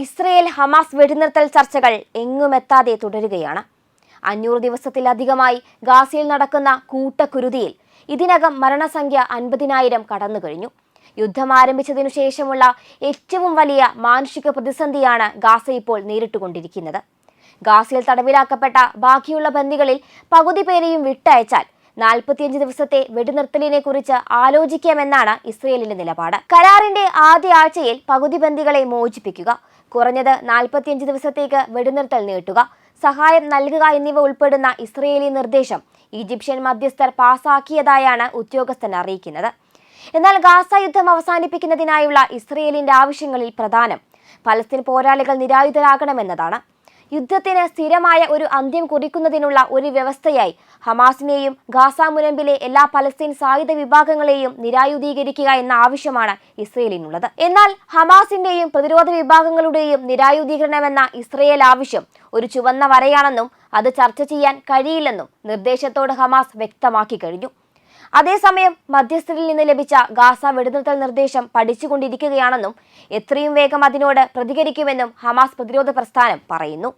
Israel Hamas വെടിനിർത്തൽ ചർച്ചകൾ എങ്ങുമെത്താതെ തുടരുകയാണ്. അഞ്ഞൂറ് ദിവസത്തിലധികമായി ഗാസയിൽ നടക്കുന്ന കൂട്ടക്കുരുതിയിൽ ഇതിനകം മരണസംഖ്യ അൻപതിനായിരം കടന്നു കഴിഞ്ഞു. യുദ്ധം ആരംഭിച്ചതിനു ശേഷമുള്ള ഏറ്റവും വലിയ മാനുഷിക പ്രതിസന്ധിയാണ് ഗാസ ഇപ്പോൾ നേരിട്ടുകൊണ്ടിരിക്കുന്നത്. ഗാസയിൽ തടവിലാക്കപ്പെട്ട ബാക്കിയുള്ള ബന്ദികളിൽ പകുതി പേരെയും വിട്ടയച്ചാൽ നാൽപ്പത്തിയഞ്ച് ദിവസത്തെ വെടിനിർത്തലിനെ കുറിച്ച് ആലോചിക്കാമെന്നാണ് ഇസ്രയേലിന്റെ നിലപാട്. കരാറിന്റെ ആദ്യ ആഴ്ചയിൽ പകുതി ബന്ദികളെ മോചിപ്പിക്കുക കുറഞ്ഞത് നാൽപ്പത്തിയഞ്ച് ദിവസത്തേക്ക് വെടിനിർത്തൽ നീട്ടുക സഹായം നൽകുക എന്നിവ ഉൾപ്പെടുന്ന ഇസ്രയേലി നിർദ്ദേശം ഈജിപ്ഷ്യൻ മധ്യസ്ഥർ പാസാക്കിയതായാണ് ഉദ്യോഗസ്ഥൻ അറിയിക്കുന്നത്. എന്നാൽ ഗാസ യുദ്ധം അവസാനിപ്പിക്കുന്നതിനായുള്ള ഇസ്രയേലിന്റെ ആവശ്യങ്ങളിൽ പ്രധാനം പലസ്തീൻ പോരാളികൾ നിരായുധരാകണമെന്നതാണ്. യുദ്ധത്തിന് സ്ഥിരമായ ഒരു അന്ത്യം കുറിക്കുന്നതിനുള്ള ഒരു വ്യവസ്ഥയായി. ഹമാസിനെയും ഗാസ മുനമ്പിലെ എല്ലാ പലസ്തീൻ സായുധ വിഭാഗങ്ങളെയും നിരായുധീകരിക്കുക എന്ന ആവശ്യമാണ് ഇസ്രയേലിനുള്ളത്. എന്നാൽ ഹമാസിന്റെയും പ്രതിരോധ വിഭാഗങ്ങളുടെയും നിരായുധീകരണമെന്ന ഇസ്രയേൽ ആവശ്യം ഒരു ചുവന്ന വരയാണെന്നും അത് ചർച്ച ചെയ്യാൻ കഴിയില്ലെന്നും നിർദ്ദേശത്തോട് ഹമാസ് വ്യക്തമാക്കി കഴിഞ്ഞു. അതേസമയം മധ്യസ്ഥരിൽ നിന്ന് ലഭിച്ച ഗാസ വെടിനിർത്തൽ നിർദ്ദേശം പഠിച്ചുകൊണ്ടിരിക്കുകയാണെന്നും എത്രയും വേഗം അതിനോട് പ്രതികരിക്കുമെന്നും ഹമാസ് പ്രതിരോധ പ്രസ്ഥാനം പറയുന്നു.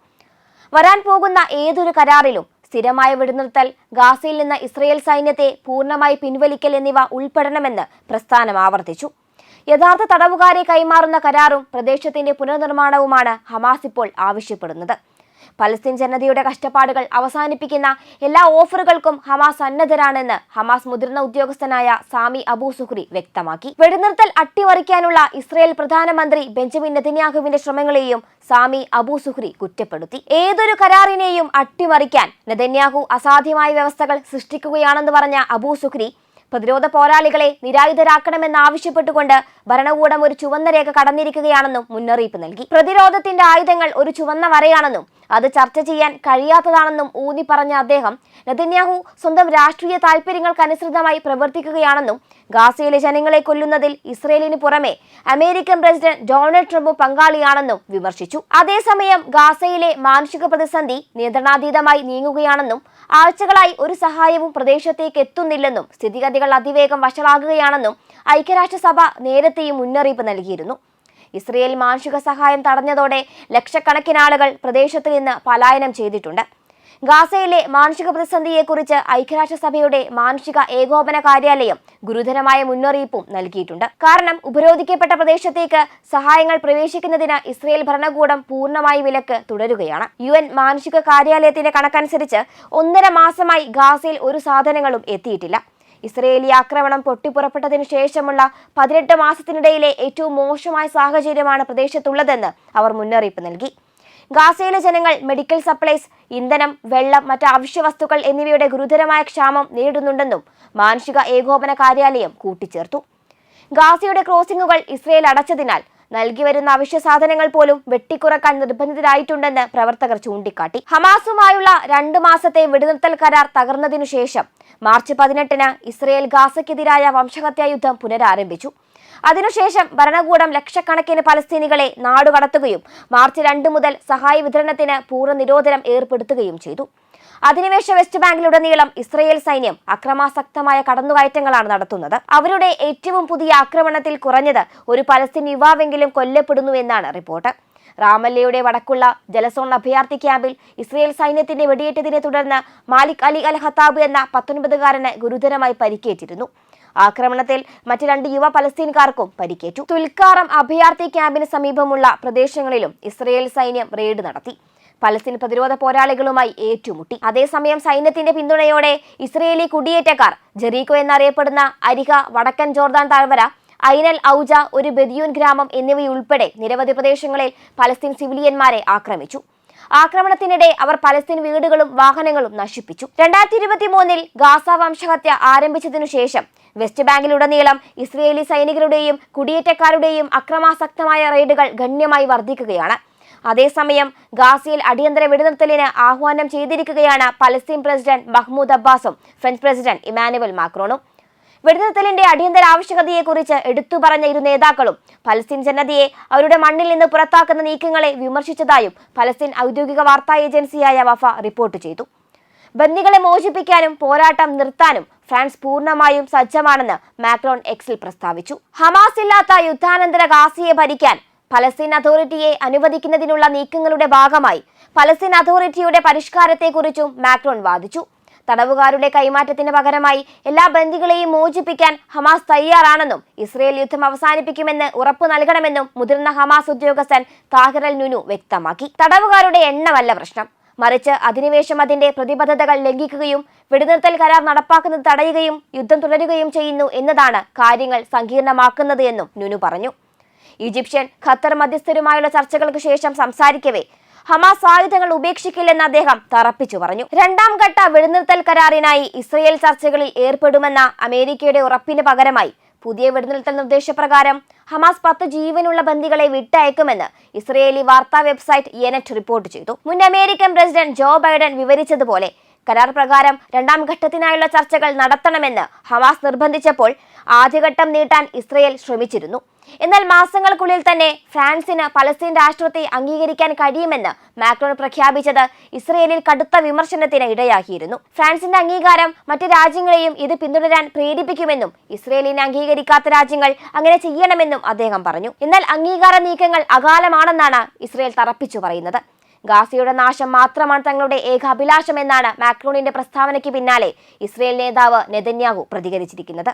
വരാൻ പോകുന്ന ഏതൊരു കരാറിലും സ്ഥിരമായ വെടിനിർത്തൽ ഗാസയിൽ നിന്ന് ഇസ്രയേൽ സൈന്യത്തെ പൂർണമായി പിൻവലിക്കൽ എന്നിവ ഉൾപ്പെടണമെന്ന് പ്രസ്ഥാനം ആവർത്തിച്ചു. യഥാർത്ഥ തടവുകാരെ കൈമാറുന്ന കരാറും പ്രദേശത്തിന്റെ പുനർനിർമ്മാണവുമാണ് ഹമാസ് ഇപ്പോൾ ആവശ്യപ്പെടുന്നത്. പലസ്തീൻ ജനതയുടെ കഷ്ടപ്പാടുകൾ അവസാനിപ്പിക്കുന്ന എല്ലാ ഓഫറുകൾക്കും ഹമാസ് സന്നദ്ധരാണെന്ന് ഹമാസ് മുതിർന്ന ഉദ്യോഗസ്ഥനായ സാമി അബൂ സുഹ്രി വ്യക്തമാക്കി. വെടിനിർത്തൽ അട്ടിമറിക്കാനുള്ള ഇസ്രയേൽ പ്രധാനമന്ത്രി ബെഞ്ചമിൻ നെതന്യാഹുവിന്റെ ശ്രമങ്ങളെയും സാമി അബൂ സുഹ്രി കുറ്റപ്പെടുത്തി. ഏതൊരു കരാറിനെയും അട്ടിമറിക്കാൻ നെതന്യാഹു അസാധ്യമായ വ്യവസ്ഥകൾ സൃഷ്ടിക്കുകയാണെന്ന് പറഞ്ഞ അബൂ സുഹ്രി പ്രതിരോധ പോരാളികളെ നിരായുധരാക്കണമെന്നാവശ്യപ്പെട്ടുകൊണ്ട് ഭരണകൂടം ഒരു ചുവന്ന രേഖ കടന്നിരിക്കുകയാണെന്നും മുന്നറിയിപ്പ് നൽകി. പ്രതിരോധത്തിന്റെ ആയുധങ്ങൾ ഒരു ചുവന്ന വരയാണെന്നും അത് ചർച്ച ചെയ്യാൻ കഴിയാത്തതാണെന്നും ഊന്നി പറഞ്ഞ അദ്ദേഹം നെതന്യാഹു സ്വന്തം രാഷ്ട്രീയ താൽപര്യങ്ങൾക്കനുസൃതമായി പ്രവർത്തിക്കുകയാണെന്നും ഗാസയിലെ ജനങ്ങളെ കൊല്ലുന്നതിൽ ഇസ്രയേലിന് പുറമെ അമേരിക്കൻ പ്രസിഡന്റ് ഡൊണാൾഡ് ട്രംപ് പങ്കാളിയാണെന്നും വിമർശിച്ചു. അതേസമയം ഗാസയിലെ മാനുഷിക പ്രതിസന്ധി നിയന്ത്രണാതീതമായി നീങ്ങുകയാണെന്നും ആഴ്ചകളായി ഒരു സഹായവും പ്രദേശത്തേക്ക് എത്തുന്നില്ലെന്നും സ്ഥിതിഗതികൾ അതിവേഗം വഷളാകുകയാണെന്നും ഐക്യരാഷ്ട്രസഭ നേരത്തെയും മുന്നറിയിപ്പ് നൽകിയിരുന്നു. ഇസ്രയേൽ മാനുഷിക സഹായം തടഞ്ഞതോടെ ലക്ഷക്കണക്കിന് ആളുകൾ പ്രദേശത്ത് നിന്ന് പലായനം ചെയ്തിട്ടുണ്ട്. ഗാസയിലെ മാനുഷിക പ്രതിസന്ധിയെക്കുറിച്ച് ഐക്യരാഷ്ട്രസഭയുടെ മാനുഷിക ഏകോപന കാര്യാലയം ഗുരുതരമായ മുന്നറിയിപ്പും നൽകിയിട്ടുണ്ട്. കാരണം ഉപരോധിക്കപ്പെട്ട പ്രദേശത്തേക്ക് സഹായങ്ങൾ പ്രവേശിക്കുന്നതിന് ഇസ്രയേൽ ഭരണകൂടം പൂർണമായി വിലക്ക് തുടരുകയാണ്. യു എൻ മാനുഷിക കാര്യാലയത്തിന്റെ കണക്കനുസരിച്ച് ഒന്നര മാസമായി ഗാസയിൽ ഒരു സാധനങ്ങളും എത്തിയിട്ടില്ല. ഇസ്രയേലി ആക്രമണം പൊട്ടിപ്പുറപ്പെട്ടതിനു ശേഷമുള്ള പതിനെട്ട് മാസത്തിനിടയിലെ ഏറ്റവും മോശമായ സാഹചര്യമാണ് പ്രദേശത്തുള്ളതെന്ന് അവർ മുന്നറിയിപ്പ് നൽകി. ഗാസയിലെ ജനങ്ങൾ മെഡിക്കൽ സപ്ലൈസ് ഇന്ധനം വെള്ളം മറ്റ് അവശ്യ വസ്തുക്കൾ എന്നിവയുടെ ഗുരുതരമായ ക്ഷാമം നേരിടുന്നുണ്ടെന്നും മാനുഷിക ഏകോപന കാര്യാലയം കൂട്ടിച്ചേർത്തു. ഗാസയുടെ ക്രോസിംഗുകൾ ഇസ്രയേൽ അടച്ചതിനാൽ നൽകി വരുന്ന അവശ്യ സാധനങ്ങൾ പോലും വെട്ടിക്കുറക്കാൻ നിർബന്ധിതരായിട്ടുണ്ടെന്ന് പ്രവർത്തകർ ചൂണ്ടിക്കാട്ടി. ഹമാസുമായുള്ള രണ്ട് മാസത്തെ വെടിനിർത്തൽ കരാർ തകർന്നതിനു ശേഷം മാർച്ച് പതിനെട്ടിന് ഇസ്രയേൽ ഗാസയ്ക്കെതിരായ വംശഹത്യാ യുദ്ധം പുനരാരംഭിച്ചു. അതിനുശേഷം ഭരണകൂടം ലക്ഷക്കണക്കിന് പലസ്തീനികളെ നാടുകടത്തുകയും മാർച്ച് രണ്ട് മുതൽ സഹായ വിതരണത്തിന് പൂർണ നിരോധനം ഏർപ്പെടുത്തുകയും ചെയ്തു. അധിനിവേശ വെസ്റ്റ് ബാങ്കിലുടനീളം ഇസ്രയേൽ സൈന്യം അക്രമാസക്തമായ കടന്നുകയറ്റങ്ങളാണ് നടത്തുന്നത്. അവരുടെ ഏറ്റവും പുതിയ ആക്രമണത്തിൽ കുറഞ്ഞത് ഒരു പലസ്തീൻ യുവാവെങ്കിലും കൊല്ലപ്പെടുന്നു എന്നാണ് റിപ്പോർട്ട്. റാമല്ലയുടെ വടക്കുള്ള ജലസോൺ അഭയാർത്ഥി ക്യാമ്പിൽ ഇസ്രയേൽ സൈന്യത്തിന്റെ വെടിയേറ്റതിനെ തുടർന്ന് മാലിക് അലി അൽ ഹത്താബ് എന്ന പത്തൊൻപതുകാരന് ഗുരുതരമായി പരിക്കേറ്റിരുന്നു. ആക്രമണത്തിൽ മറ്റ് രണ്ട് യുവ പലസ്തീൻകാർക്കും പരിക്കേറ്റു. തുൽക്കാറം അഭയാർത്ഥി ക്യാമ്പിന് സമീപമുള്ള പ്രദേശങ്ങളിലും ഇസ്രയേൽ സൈന്യം റെയ്ഡ് നടത്തി. പലസ്തീൻ പ്രതിരോധ പോരാളികളുമായി ഏറ്റുമുട്ടി. അതേസമയം സൈന്യത്തിന്റെ പിന്തുണയോടെ ഇസ്രയേലി കുടിയേറ്റക്കാർ ജെറീക്കോ എന്നറിയപ്പെടുന്ന അരിഹ വടക്കൻ ജോർദാൻ താഴ്വര ഐനൽ ഔജ ഒരു ബെദിയൂൻ ഗ്രാമം എന്നിവയുൾപ്പെടെ നിരവധി പ്രദേശങ്ങളിൽ പലസ്തീൻ സിവിലിയന്മാരെ ആക്രമിച്ചു. ആക്രമണത്തിനിടെ അവർ പലസ്തീൻ വീടുകളും വാഹനങ്ങളും നശിപ്പിച്ചു. രണ്ടായിരത്തി ഇരുപത്തി മൂന്നിൽ ഗാസ വംശഹത്യ ആരംഭിച്ചതിനു ശേഷം വെസ്റ്റ് ബാങ്കിലുടനീളം ഇസ്രയേലി സൈനികരുടെയും കുടിയേറ്റക്കാരുടെയും അക്രമാസക്തമായ റെയ്ഡുകൾ ഗണ്യമായി വർദ്ധിക്കുകയാണ് അതേസമയം ഗാസയിൽ അടിയന്തര വെടിനിർത്തലിന് ആഹ്വാനം ചെയ്തിരിക്കുകയാണ് പലസ്തീൻ പ്രസിഡന്റ് മഹ്മൂദ് അബ്ബാസും ഫ്രഞ്ച് പ്രസിഡന്റ് ഇമാനുവൽ മാക്രോണും. വെടിനിർത്തലിന്റെ അടിയന്തര ആവശ്യകതയെക്കുറിച്ച് എടുത്തു പറഞ്ഞ ഇരു നേതാക്കളും പലസ്തീൻ ജനതയെ അവരുടെ മണ്ണിൽ നിന്ന് പുറത്താക്കുന്ന നീക്കങ്ങളെ വിമർശിച്ചതായും പലസ്തീൻ ഔദ്യോഗിക വാർത്താ ഏജൻസിയായ വഫ റിപ്പോർട്ട് ചെയ്തു. ബന്ദികളെ മോചിപ്പിക്കാനും പോരാട്ടം നിർത്താനും ഫ്രാൻസ് പൂർണമായും സജ്ജമാണെന്ന് മാക്രോൺ എക്സിൽ പ്രസ്താവിച്ചു. ഹമാസ് ഇല്ലാത്ത യുദ്ധാനന്തര ഗാസിയെ ഭരിക്കാൻ പലസ്തീൻ അതോറിറ്റിയെ അനുവദിക്കുന്നതിനുള്ള നീക്കങ്ങളുടെ ഭാഗമായി പലസ്തീൻ അതോറിറ്റിയുടെ പരിഷ്കാരത്തെക്കുറിച്ചും മാക്രോൺ വാദിച്ചു. തടവുകാരുടെ കൈമാറ്റത്തിന് പകരമായി എല്ലാ ബന്ദികളെയും മോചിപ്പിക്കാൻ ഹമാസ് തയ്യാറാണെന്നും ഇസ്രയേൽ യുദ്ധം അവസാനിപ്പിക്കുമെന്ന് ഉറപ്പു നൽകണമെന്നും മുതിർന്ന ഹമാസ് ഉദ്യോഗസ്ഥൻ താഹിറൽ നുനു വ്യക്തമാക്കി. തടവുകാരുടെ എണ്ണമല്ല പ്രശ്നം. മറിച്ച് അധിനിവേശം അതിന്റെ പ്രതിബദ്ധതകൾ ലംഘിക്കുകയും വെടിനിർത്തൽ കരാർ നടപ്പാക്കുന്നത് തടയുകയും യുദ്ധം തുടരുകയും ചെയ്യുന്നു എന്നതാണ് കാര്യങ്ങൾ സങ്കീർണമാക്കുന്നത് എന്നും നുനു പറഞ്ഞു. ഈജിപ്ഷ്യൻ ഖത്തർ മധ്യസ്ഥരുമായുള്ള ചർച്ചകൾക്ക് ശേഷം സംസാരിക്കവേ. ഹമാസ് ആയുധങ്ങൾ ഉപേക്ഷിക്കില്ലെന്ന് അദ്ദേഹം തറപ്പിച്ചു പറഞ്ഞു. രണ്ടാം ഘട്ട വെടിനിർത്തൽ കരാറിനായി ഇസ്രയേൽ ചർച്ചകളിൽ ഏർപ്പെടുമെന്ന അമേരിക്കയുടെ ഉറപ്പിന് പകരമായി പുതിയ വെടിനിർത്തൽ നിർദ്ദേശപ്രകാരം ഹമാസ് പത്ത് ജീവനുള്ള ബന്ദികളെ വിട്ടയക്കുമെന്ന് ഇസ്രയേലി വാർത്താ വെബ്സൈറ്റ് യെനറ്റ് റിപ്പോർട്ട് ചെയ്തു. മുൻ അമേരിക്കൻ പ്രസിഡന്റ് ജോ ബൈഡൻ വിവരിച്ചതുപോലെ കരാർ പ്രകാരം രണ്ടാം ഘട്ടത്തിനായുള്ള ചർച്ചകൾ നടത്തണമെന്ന് ഹമാസ് നിർബന്ധിച്ചപ്പോൾ ആദ്യഘട്ടം നീട്ടാൻ ഇസ്രയേൽ ശ്രമിച്ചിരുന്നു. എന്നാൽ മാസങ്ങൾക്കുള്ളിൽ തന്നെ ഫ്രാൻസിന് പലസ്തീൻ രാഷ്ട്രത്തെ അംഗീകരിക്കാൻ കഴിയുമെന്ന് മാക്രോൺ പ്രഖ്യാപിച്ചത് ഇസ്രയേലിൽ കടുത്ത വിമർശനത്തിന് ഇടയാക്കിയിരുന്നു. ഫ്രാൻസിന്റെ അംഗീകാരം മറ്റ് രാജ്യങ്ങളെയും ഇത് പിന്തുടരാൻ പ്രേരിപ്പിക്കുമെന്നും ഇസ്രയേലിനെ അംഗീകരിക്കാത്ത രാജ്യങ്ങൾ അങ്ങനെ ചെയ്യണമെന്നും അദ്ദേഹം പറഞ്ഞു. എന്നാൽ അംഗീകാര നീക്കങ്ങൾ അകാലമാണെന്നാണ് ഇസ്രയേൽ തറപ്പിച്ചു പറയുന്നത്. ഗാസയുടെ നാശം മാത്രമാണ് തങ്ങളുടെ ഏക അഭിലാഷമെന്നാണ് മാക്രോണിന്റെ പ്രസ്താവനയ്ക്ക് പിന്നാലെ ഇസ്രയേൽ നേതാവ് നെതന്യാഹു പ്രതികരിച്ചിരിക്കുന്നത്.